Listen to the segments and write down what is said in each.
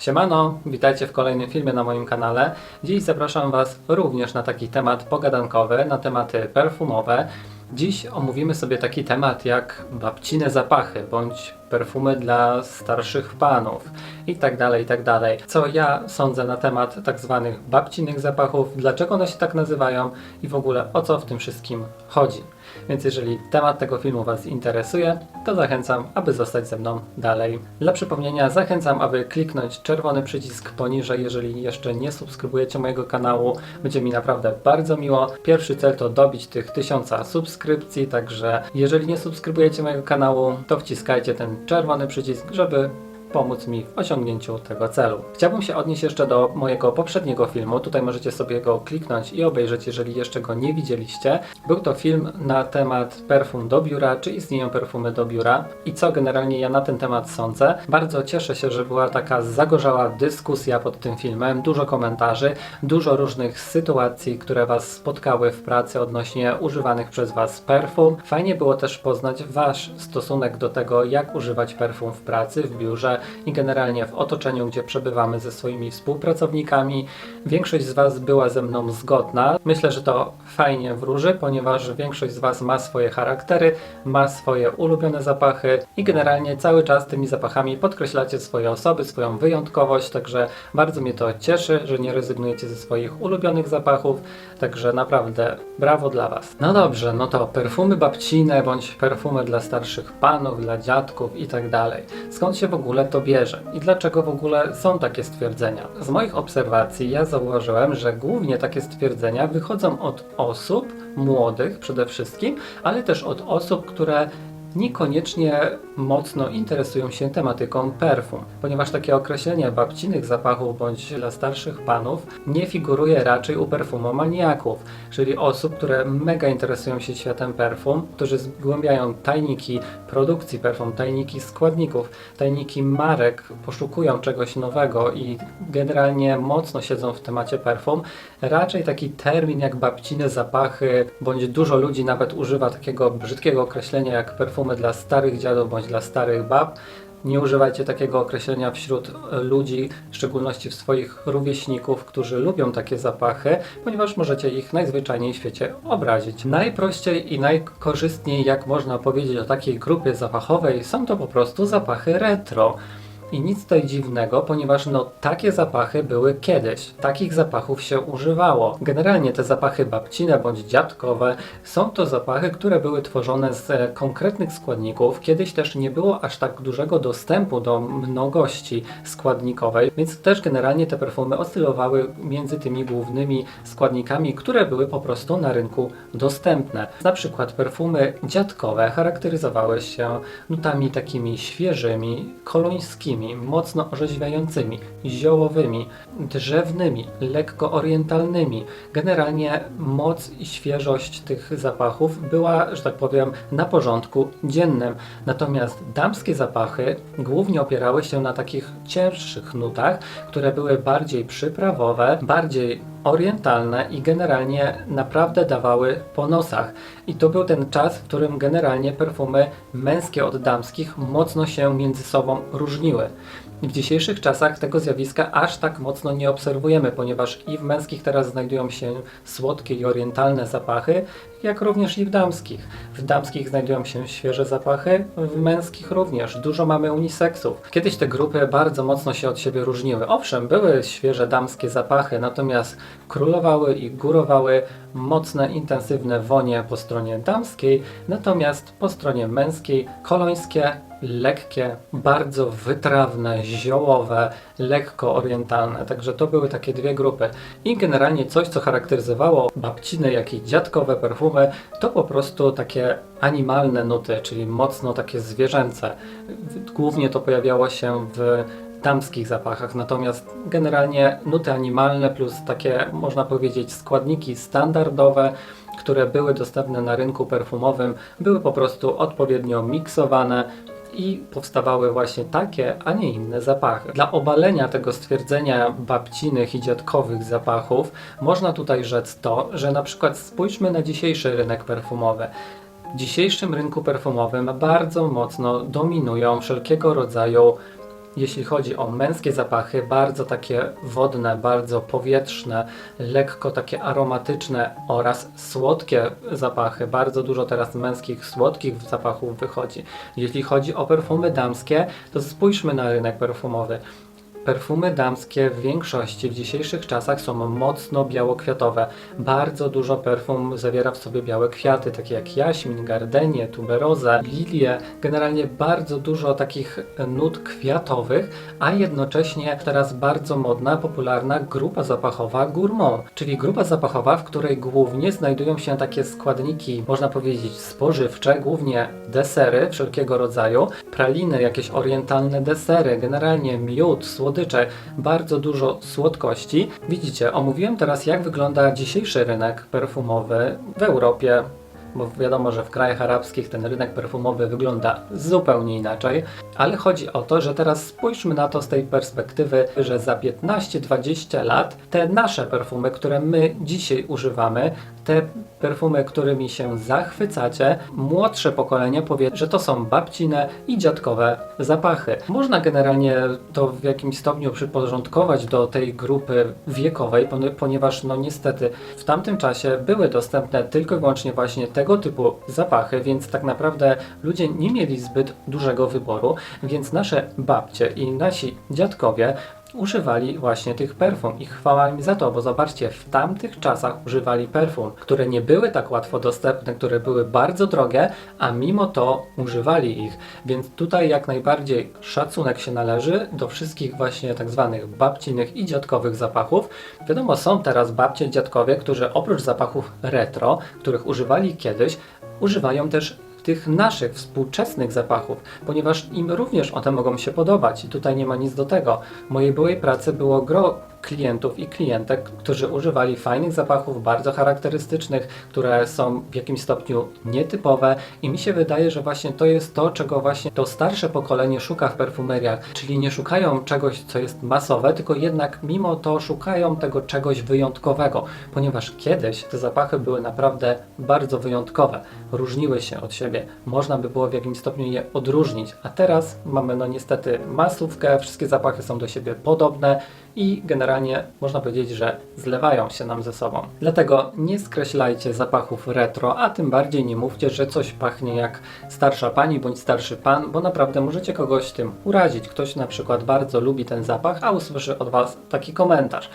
Siemano, witajcie w kolejnym filmie na moim kanale. Dziś zapraszam Was również na taki temat pogadankowy, na tematy perfumowe. Dziś omówimy sobie taki temat jak babcine zapachy bądź perfumy dla starszych panów i tak dalej, i tak dalej. Co ja sądzę na temat tak zwanych babcinych zapachów, dlaczego one się tak nazywają i w ogóle o co w tym wszystkim chodzi. Więc jeżeli temat tego filmu Was interesuje, to zachęcam, aby zostać ze mną dalej. Dla przypomnienia zachęcam, aby kliknąć czerwony przycisk poniżej, jeżeli jeszcze nie subskrybujecie mojego kanału. Będzie mi naprawdę bardzo miło. Pierwszy cel to dobić tych tysiąca subskrypcji, także jeżeli nie subskrybujecie mojego kanału, to wciskajcie ten czerwony przycisk, żeby pomóc mi w osiągnięciu tego celu. Chciałbym się odnieść jeszcze do mojego poprzedniego filmu. Tutaj możecie sobie go kliknąć i obejrzeć, jeżeli jeszcze go nie widzieliście. Był to film na temat perfum do biura, czy istnieją perfumy do biura i co generalnie ja na ten temat sądzę. Bardzo cieszę się, że była taka zagorzała dyskusja pod tym filmem, dużo komentarzy, dużo różnych sytuacji, które Was spotkały w pracy odnośnie używanych przez Was perfum. Fajnie było też poznać Wasz stosunek do tego, jak używać perfum w pracy, w biurze i generalnie w otoczeniu, gdzie przebywamy ze swoimi współpracownikami. Większość z Was była ze mną zgodna. Myślę, że to fajnie wróży, ponieważ większość z Was ma swoje charaktery, ma swoje ulubione zapachy i generalnie cały czas tymi zapachami podkreślacie swoje osoby, swoją wyjątkowość, także bardzo mnie to cieszy, że nie rezygnujecie ze swoich ulubionych zapachów, także naprawdę brawo dla Was. No dobrze, no to perfumy babcine bądź perfumy dla starszych panów, dla dziadków i tak dalej. Skąd się w ogóle to bierze i dlaczego w ogóle są takie stwierdzenia? Z moich obserwacji ja zauważyłem, że głównie takie stwierdzenia wychodzą od osób młodych przede wszystkim, ale też od osób, które niekoniecznie mocno interesują się tematyką perfum, ponieważ takie określenie babcinych zapachów bądź dla starszych panów nie figuruje raczej u perfumomaniaków, czyli osób, które mega interesują się światem perfum, którzy zgłębiają tajniki produkcji perfum, tajniki składników, tajniki marek, poszukują czegoś nowego i generalnie mocno siedzą w temacie perfum. Raczej taki termin jak babcine zapachy, bądź dużo ludzi nawet używa takiego brzydkiego określenia jak perfumy dla starych dziadów bądź dla starych bab. Nie używajcie takiego określenia wśród ludzi, w szczególności w swoich rówieśników, którzy lubią takie zapachy, ponieważ możecie ich najzwyczajniej w świecie obrazić. Najprościej i najkorzystniej, jak można powiedzieć o takiej grupie zapachowej, są to po prostu zapachy retro. I nic tutaj dziwnego, ponieważ no takie zapachy były kiedyś. Takich zapachów się używało. Generalnie te zapachy babcine bądź dziadkowe są to zapachy, które były tworzone z e, konkretnych składników. Kiedyś też nie było aż tak dużego dostępu do mnogości składnikowej, więc też generalnie te perfumy oscylowały między tymi głównymi składnikami, które były po prostu na rynku dostępne. Na przykład perfumy dziadkowe charakteryzowały się nutami takimi świeżymi, kolońskimi, mocno orzeźwiającymi, ziołowymi, drzewnymi, lekko orientalnymi. Generalnie moc i świeżość tych zapachów była, że tak powiem, na porządku dziennym. Natomiast damskie zapachy głównie opierały się na takich cięższych nutach, które były bardziej przyprawowe, bardziej orientalne i generalnie naprawdę dawały po nosach. I to był ten czas, w którym generalnie perfumy męskie od damskich mocno się między sobą różniły. W dzisiejszych czasach tego zjawiska aż tak mocno nie obserwujemy, ponieważ i w męskich teraz znajdują się słodkie i orientalne zapachy, jak również i w damskich. W damskich znajdują się świeże zapachy, w męskich również. Dużo mamy uniseksów. Kiedyś te grupy bardzo mocno się od siebie różniły. Owszem, były świeże damskie zapachy, natomiast królowały i górowały mocne, intensywne wonie po stronie damskiej, natomiast po stronie męskiej kolońskie, lekkie, bardzo wytrawne, ziołowe, lekko orientalne. Także to były takie dwie grupy. I generalnie coś, co charakteryzowało babciny, jak i dziadkowe perfumy, to po prostu takie animalne nuty, czyli mocno takie zwierzęce. Głównie to pojawiało się w damskich zapachach, natomiast generalnie nuty animalne plus takie, można powiedzieć, składniki standardowe, które były dostępne na rynku perfumowym, były po prostu odpowiednio miksowane i powstawały właśnie takie, a nie inne zapachy. Dla obalenia tego stwierdzenia babcinych i dziadkowych zapachów można tutaj rzec to, że na przykład spójrzmy na dzisiejszy rynek perfumowy. W dzisiejszym rynku perfumowym bardzo mocno dominują wszelkiego rodzaju jeśli chodzi o męskie zapachy, bardzo takie wodne, bardzo powietrzne, lekko takie aromatyczne oraz słodkie zapachy. Bardzo dużo teraz męskich słodkich zapachów wychodzi. Jeśli chodzi o perfumy damskie, to spójrzmy na rynek perfumowy. Perfumy damskie w większości w dzisiejszych czasach są mocno białokwiatowe. Bardzo dużo perfum zawiera w sobie białe kwiaty, takie jak jaśmin, gardenie, tuberozę, lilie. Generalnie bardzo dużo takich nut kwiatowych, a jednocześnie teraz bardzo modna, popularna grupa zapachowa gourmand, czyli grupa zapachowa, w której głównie znajdują się takie składniki, można powiedzieć spożywcze, głównie desery wszelkiego rodzaju, praliny, jakieś orientalne desery, generalnie miód, bardzo dużo słodkości. Widzicie, omówiłem teraz jak wygląda dzisiejszy rynek perfumowy w Europie, bo wiadomo, że w krajach arabskich ten rynek perfumowy wygląda zupełnie inaczej, ale chodzi o to, że teraz spójrzmy na to z tej perspektywy, że za 15-20 lat te nasze perfumy, które my dzisiaj używamy, te perfumy, którymi się zachwycacie, młodsze pokolenie powie, że to są babcine i dziadkowe zapachy. Można generalnie to w jakimś stopniu przyporządkować do tej grupy wiekowej, ponieważ no niestety w tamtym czasie były dostępne tylko i wyłącznie właśnie tego typu zapachy, więc tak naprawdę ludzie nie mieli zbyt dużego wyboru, więc nasze babcie i nasi dziadkowie używali właśnie tych perfum i chwała im za to, bo zobaczcie, w tamtych czasach używali perfum, które nie były tak łatwo dostępne, które były bardzo drogie, a mimo to używali ich, więc tutaj jak najbardziej szacunek się należy do wszystkich właśnie tak zwanych babcinych i dziadkowych zapachów. Wiadomo, są teraz babcie, dziadkowie, którzy oprócz zapachów retro, których używali kiedyś, używają też tych naszych współczesnych zapachów, ponieważ im również one mogą się podobać i tutaj nie ma nic do tego. W mojej byłej pracy było gro klientów i klientek, którzy używali fajnych zapachów, bardzo charakterystycznych, które są w jakimś stopniu nietypowe. I mi się wydaje, że właśnie to jest to, czego właśnie to starsze pokolenie szuka w perfumeriach, czyli nie szukają czegoś, co jest masowe, tylko jednak mimo to szukają tego czegoś wyjątkowego, ponieważ kiedyś te zapachy były naprawdę bardzo wyjątkowe, różniły się od siebie, można by było w jakimś stopniu je odróżnić, a teraz mamy no niestety masówkę, wszystkie zapachy są do siebie podobne i generalnie można powiedzieć, że zlewają się nam ze sobą. Dlatego nie skreślajcie zapachów retro, a tym bardziej nie mówcie, że coś pachnie jak starsza pani bądź starszy pan, bo naprawdę możecie kogoś tym urazić. Ktoś na przykład bardzo lubi ten zapach, a usłyszy od was taki komentarz.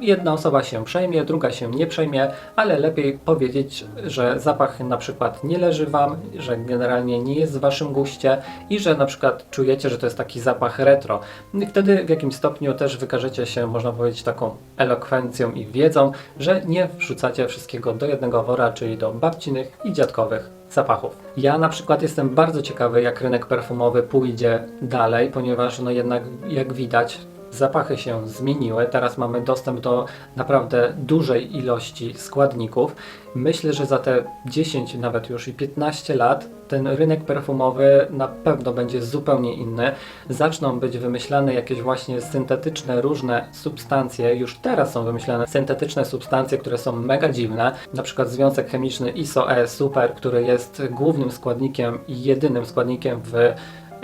Jedna osoba się przejmie, druga się nie przejmie, ale lepiej powiedzieć, że zapach na przykład nie leży Wam, że generalnie nie jest w Waszym guście i że na przykład czujecie, że to jest taki zapach retro. I wtedy w jakimś stopniu też wykażecie się, można powiedzieć, taką elokwencją i wiedzą, że nie wrzucacie wszystkiego do jednego wora, czyli do babcinych i dziadkowych zapachów. Ja na przykład jestem bardzo ciekawy, jak rynek perfumowy pójdzie dalej, ponieważ no jednak jak widać zapachy się zmieniły. Teraz mamy dostęp do naprawdę dużej ilości składników. Myślę, że za te 10, nawet już i 15 lat ten rynek perfumowy na pewno będzie zupełnie inny. Zaczną być wymyślane jakieś właśnie syntetyczne różne substancje. Już teraz są wymyślane syntetyczne substancje, które są mega dziwne. Na przykład związek chemiczny ISO-E Super, który jest głównym składnikiem i jedynym składnikiem w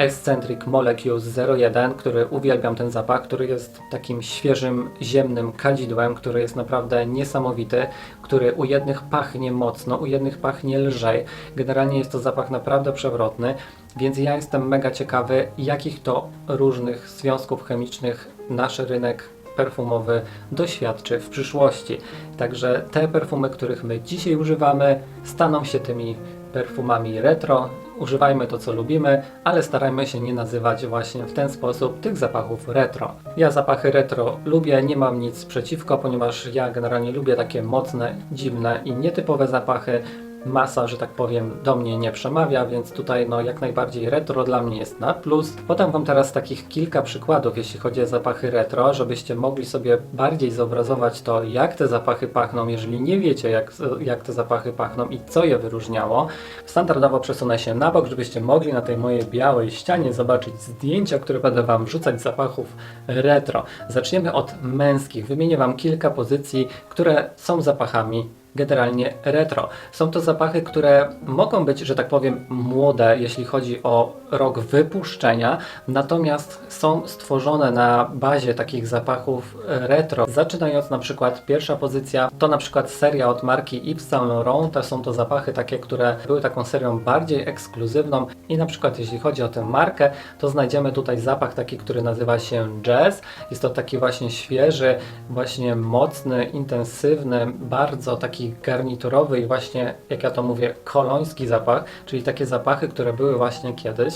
Eccentric Molecules 01, który uwielbiam ten zapach, który jest takim świeżym, ziemnym kadzidłem, który jest naprawdę niesamowity, który u jednych pachnie mocno, u jednych pachnie lżej. Generalnie jest to zapach naprawdę przewrotny, więc ja jestem mega ciekawy, jakich to różnych związków chemicznych nasz rynek perfumowy doświadczy w przyszłości. Także te perfumy, których my dzisiaj używamy, staną się tymi perfumami retro. Używajmy to, co lubimy, ale starajmy się nie nazywać właśnie w ten sposób tych zapachów retro. Ja zapachy retro lubię, nie mam nic przeciwko, ponieważ ja generalnie lubię takie mocne, dziwne i nietypowe zapachy. Masa, że tak powiem, do mnie nie przemawia, więc tutaj no jak najbardziej retro dla mnie jest na plus. Podam Wam teraz takich kilka przykładów, jeśli chodzi o zapachy retro, żebyście mogli sobie bardziej zobrazować to, jak te zapachy pachną, jeżeli nie wiecie, jak, jak te zapachy pachną i co je wyróżniało. Standardowo przesunę się na bok, żebyście mogli na tej mojej białej ścianie zobaczyć zdjęcia, które będę Wam wrzucać zapachów retro. Zaczniemy od męskich. Wymienię Wam kilka pozycji, które są zapachami generalnie retro. Są to zapachy, które mogą być, że tak powiem, młode, jeśli chodzi o rok wypuszczenia, natomiast są stworzone na bazie takich zapachów retro. Zaczynając na przykład pierwsza pozycja, to na przykład seria od marki Yves Saint Laurent. To są to zapachy takie, które były taką serią bardziej ekskluzywną i na przykład jeśli chodzi o tę markę, to znajdziemy tutaj zapach taki, który nazywa się Jazz. Jest to taki właśnie świeży, właśnie mocny, intensywny, bardzo taki garniturowy i właśnie, jak ja to mówię, koloński zapach, czyli takie zapachy, które były właśnie kiedyś.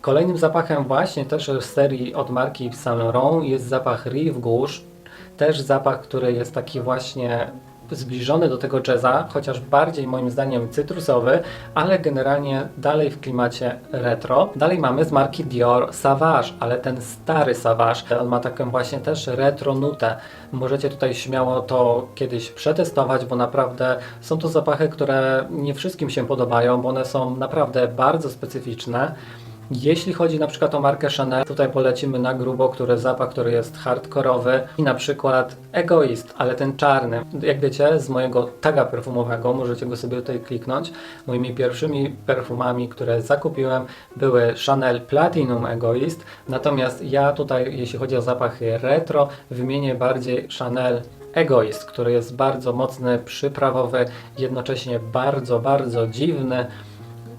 Kolejnym zapachem właśnie też z serii od marki Saint Laurent jest zapach Rive Gouche. Też zapach, który jest taki właśnie zbliżony do tego jazza, chociaż bardziej moim zdaniem cytrusowy, ale generalnie dalej w klimacie retro. Dalej mamy z marki Dior Savage, ale ten stary Savage, on ma taką właśnie też retro nutę. Możecie tutaj śmiało to kiedyś przetestować, bo naprawdę są to zapachy, które nie wszystkim się podobają, bo one są naprawdę bardzo specyficzne. Jeśli chodzi na przykład o markę Chanel, tutaj polecimy na grubo, który zapach, który jest hardkorowy i na przykład Egoist, ale ten czarny. Jak wiecie, z mojego taga perfumowego, możecie go sobie tutaj kliknąć, moimi pierwszymi perfumami, które zakupiłem były Chanel Platinum Egoist, natomiast ja tutaj, jeśli chodzi o zapachy retro, wymienię bardziej Chanel Egoist, który jest bardzo mocny, przyprawowy, jednocześnie bardzo, bardzo dziwny.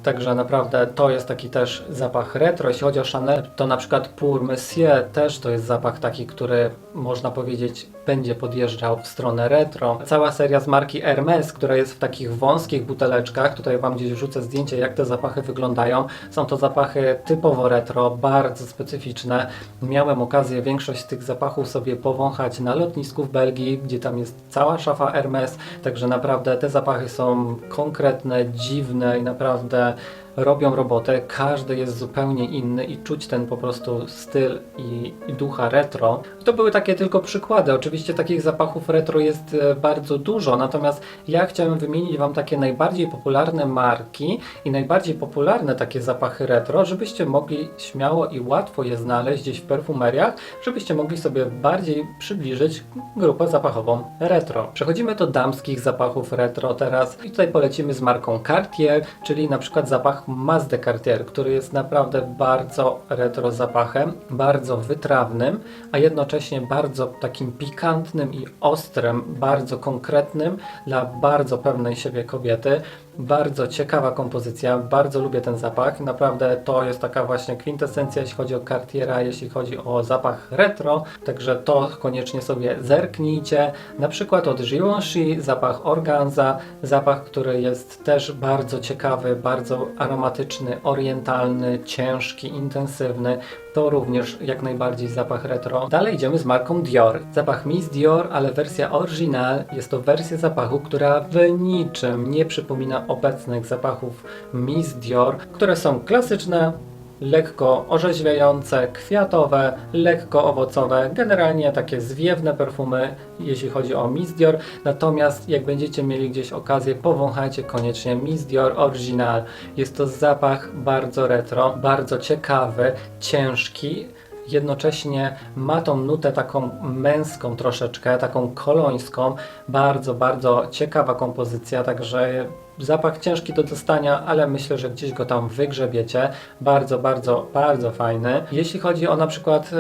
Także naprawdę to jest taki też zapach retro. Jeśli chodzi o Chanel, to na przykład Pour Monsieur też to jest zapach taki, który można powiedzieć będzie podjeżdżał w stronę retro. Cała seria z marki Hermes, która jest w takich wąskich buteleczkach, tutaj Wam gdzieś wrzucę zdjęcie jak te zapachy wyglądają. Są to zapachy typowo retro, bardzo specyficzne. Miałem okazję większość z tych zapachów sobie powąchać na lotnisku w Belgii, gdzie tam jest cała szafa Hermes, także naprawdę te zapachy są konkretne, dziwne i naprawdę uh, robią robotę, każdy jest zupełnie inny i czuć ten po prostu styl i, i ducha retro. To były takie tylko przykłady. Oczywiście takich zapachów retro jest e, bardzo dużo, natomiast ja chciałem wymienić Wam takie najbardziej popularne marki i najbardziej popularne takie zapachy retro, żebyście mogli śmiało i łatwo je znaleźć gdzieś w perfumeriach, żebyście mogli sobie bardziej przybliżyć grupę zapachową retro. Przechodzimy do damskich zapachów retro teraz i tutaj polecimy z marką Cartier, czyli na przykład zapach Mas de Cartier, który jest naprawdę bardzo retro zapachem, bardzo wytrawnym, a jednocześnie bardzo takim pikantnym i ostrym, bardzo konkretnym dla bardzo pewnej siebie kobiety. Bardzo ciekawa kompozycja, bardzo lubię ten zapach. Naprawdę to jest taka właśnie kwintesencja, jeśli chodzi o Cartiera, jeśli chodzi o zapach retro. Także to koniecznie sobie zerknijcie. Na przykład od Givenchy zapach organza, zapach, który jest też bardzo ciekawy, bardzo aromatyczny, orientalny, ciężki, intensywny. To również jak najbardziej zapach retro. Dalej idziemy z marką Dior. Zapach Miss Dior, ale wersja oryginal jest to wersja zapachu, która w niczym nie przypomina obecnych zapachów Miss Dior, które są klasyczne, lekko orzeźwiające, kwiatowe, lekko owocowe, generalnie takie zwiewne perfumy, jeśli chodzi o Miss Dior. Natomiast jak będziecie mieli gdzieś okazję, powąchajcie koniecznie Miss Dior Original. Jest to zapach bardzo retro, bardzo ciekawy, ciężki, jednocześnie ma tą nutę taką męską troszeczkę, taką kolońską, bardzo, bardzo ciekawa kompozycja, także zapach ciężki do dostania, ale myślę, że gdzieś go tam wygrzebiecie. Bardzo, bardzo, bardzo fajny. Jeśli chodzi o na przykład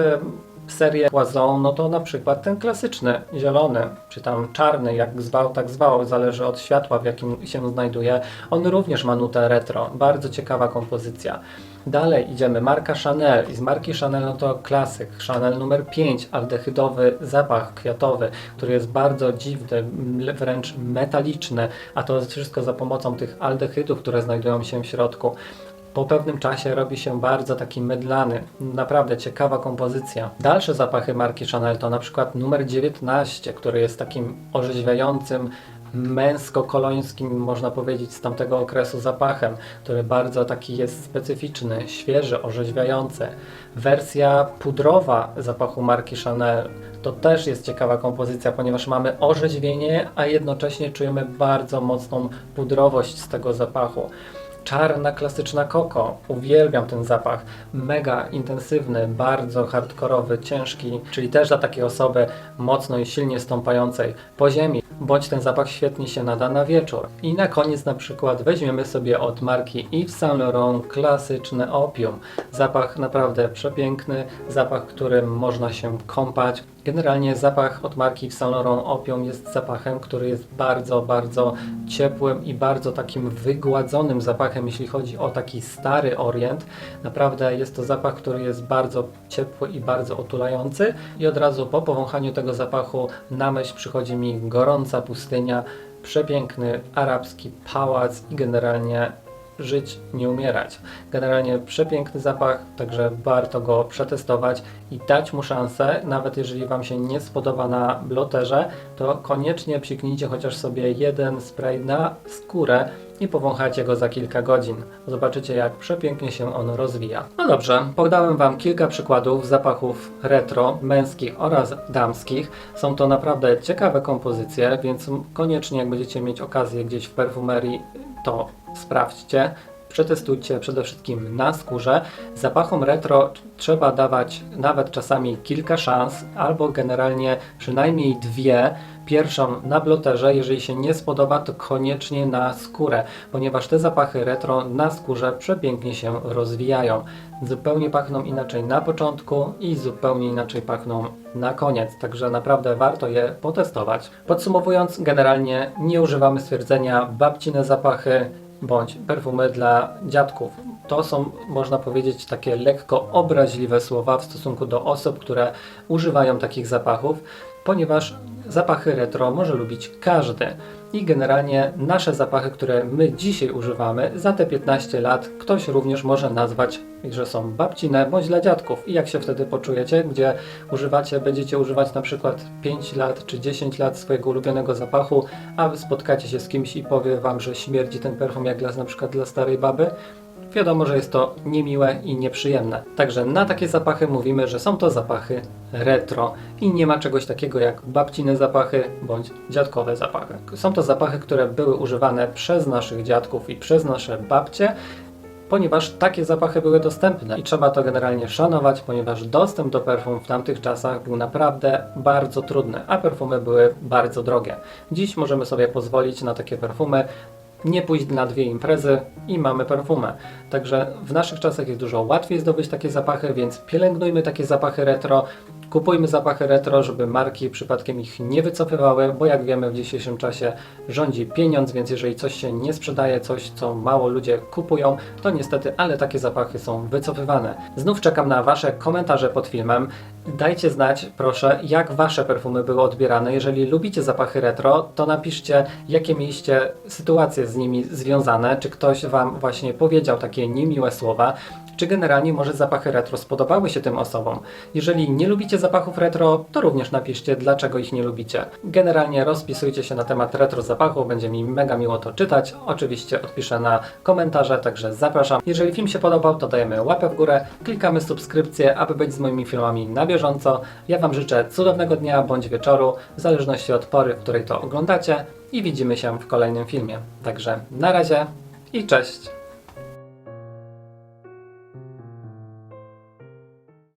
serię Poison, no to na przykład ten klasyczny, zielony, czy tam czarny, jak zwał, tak zwał, zależy od światła, w jakim się znajduje. On również ma nutę retro, bardzo ciekawa kompozycja. Dalej idziemy, marka Chanel. I z marki Chanel no to klasyk, Chanel numer 5, aldehydowy zapach kwiatowy, który jest bardzo dziwny, wręcz metaliczny, a to wszystko za pomocą tych aldehydów, które znajdują się w środku po pewnym czasie robi się bardzo taki mydlany. Naprawdę ciekawa kompozycja. Dalsze zapachy marki Chanel to na przykład numer 19, który jest takim orzeźwiającym, męsko-kolońskim, można powiedzieć, z tamtego okresu zapachem, który bardzo taki jest specyficzny, świeży, orzeźwiający. Wersja pudrowa zapachu marki Chanel to też jest ciekawa kompozycja, ponieważ mamy orzeźwienie, a jednocześnie czujemy bardzo mocną pudrowość z tego zapachu czarna, klasyczna koko. Uwielbiam ten zapach. Mega intensywny, bardzo hardkorowy, ciężki, czyli też dla takiej osoby mocno i silnie stąpającej po ziemi. bądź ten zapach świetnie się nada na wieczór. I na koniec na przykład weźmiemy sobie od marki Yves Saint Laurent klasyczne opium. Zapach naprawdę przepiękny, zapach, którym można się kąpać. Generalnie zapach od marki Laurent Opium jest zapachem, który jest bardzo, bardzo ciepłym i bardzo takim wygładzonym zapachem, jeśli chodzi o taki stary orient. Naprawdę jest to zapach, który jest bardzo ciepły i bardzo otulający i od razu po powąchaniu tego zapachu na myśl przychodzi mi gorąca pustynia, przepiękny arabski pałac i generalnie żyć, nie umierać. Generalnie przepiękny zapach, także warto go przetestować i dać mu szansę, nawet jeżeli Wam się nie spodoba na bloterze, to koniecznie psiknijcie chociaż sobie jeden spray na skórę i powąchajcie go za kilka godzin. Zobaczycie jak przepięknie się on rozwija. No dobrze, podałem Wam kilka przykładów zapachów retro, męskich oraz damskich. Są to naprawdę ciekawe kompozycje, więc koniecznie jak będziecie mieć okazję gdzieś w perfumerii, to sprawdźcie. Przetestujcie przede wszystkim na skórze. Zapachom retro trzeba dawać nawet czasami kilka szans, albo generalnie przynajmniej dwie. Pierwszą na bloterze, jeżeli się nie spodoba, to koniecznie na skórę, ponieważ te zapachy retro na skórze przepięknie się rozwijają. Zupełnie pachną inaczej na początku i zupełnie inaczej pachną na koniec, także naprawdę warto je potestować. Podsumowując, generalnie nie używamy stwierdzenia babcine zapachy bądź perfumy dla dziadków. To są, można powiedzieć, takie lekko obraźliwe słowa w stosunku do osób, które używają takich zapachów, ponieważ zapachy retro może lubić każdy. I generalnie nasze zapachy, które my dzisiaj używamy, za te 15 lat ktoś również może nazwać, że są babcine bądź dla dziadków. I jak się wtedy poczujecie, gdzie używacie, będziecie używać na przykład 5 lat czy 10 lat swojego ulubionego zapachu, a spotkacie się z kimś i powie wam, że śmierdzi ten perfum jak dla, na przykład dla starej baby, Wiadomo, że jest to niemiłe i nieprzyjemne. Także na takie zapachy mówimy, że są to zapachy retro i nie ma czegoś takiego jak babcine zapachy bądź dziadkowe zapachy. Są to zapachy, które były używane przez naszych dziadków i przez nasze babcie, ponieważ takie zapachy były dostępne i trzeba to generalnie szanować, ponieważ dostęp do perfum w tamtych czasach był naprawdę bardzo trudny, a perfumy były bardzo drogie. Dziś możemy sobie pozwolić na takie perfumy, nie pójść na dwie imprezy i mamy perfumę. Także w naszych czasach jest dużo łatwiej zdobyć takie zapachy, więc pielęgnujmy takie zapachy retro, kupujmy zapachy retro, żeby marki przypadkiem ich nie wycofywały, bo jak wiemy w dzisiejszym czasie rządzi pieniądz, więc jeżeli coś się nie sprzedaje, coś co mało ludzie kupują, to niestety, ale takie zapachy są wycofywane. Znów czekam na Wasze komentarze pod filmem. Dajcie znać, proszę, jak Wasze perfumy były odbierane. Jeżeli lubicie zapachy retro, to napiszcie, jakie mieliście sytuacje z nimi związane, czy ktoś Wam właśnie powiedział takie niemiłe słowa, czy generalnie może zapachy retro spodobały się tym osobom. Jeżeli nie lubicie zapachów retro, to również napiszcie, dlaczego ich nie lubicie. Generalnie rozpisujcie się na temat retro zapachów, będzie mi mega miło to czytać. Oczywiście odpiszę na komentarze, także zapraszam. Jeżeli film się podobał, to dajemy łapę w górę, klikamy subskrypcję, aby być z moimi filmami na bieżąco. Ja Wam życzę cudownego dnia bądź wieczoru, w zależności od pory, w której to oglądacie i widzimy się w kolejnym filmie. Także na razie i cześć!